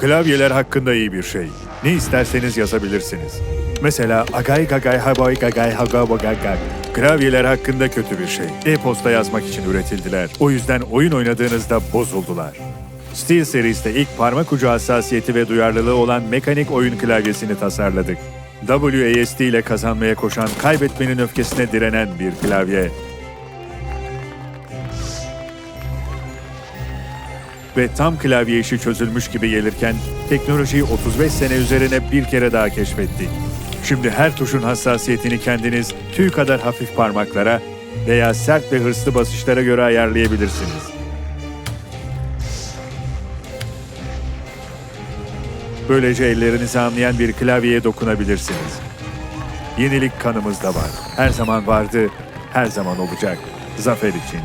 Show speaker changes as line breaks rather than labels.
Klavyeler hakkında iyi bir şey. Ne isterseniz yazabilirsiniz. Mesela agay gagay haboy gagay haga bagagag. Klavyeler hakkında kötü bir şey. E-posta yazmak için üretildiler. O yüzden oyun oynadığınızda bozuldular. Steel serisinde ilk parmak ucu hassasiyeti ve duyarlılığı olan mekanik oyun klavyesini tasarladık. WASD ile kazanmaya koşan, kaybetmenin öfkesine direnen bir klavye. Ve tam klavye işi çözülmüş gibi gelirken teknolojiyi 35 sene üzerine bir kere daha keşfettik. Şimdi her tuşun hassasiyetini kendiniz tüy kadar hafif parmaklara veya sert ve hırslı basışlara göre ayarlayabilirsiniz. Böylece ellerinizi anlayan bir klavyeye dokunabilirsiniz. Yenilik kanımızda var. Her zaman vardı, her zaman olacak. Zafer için.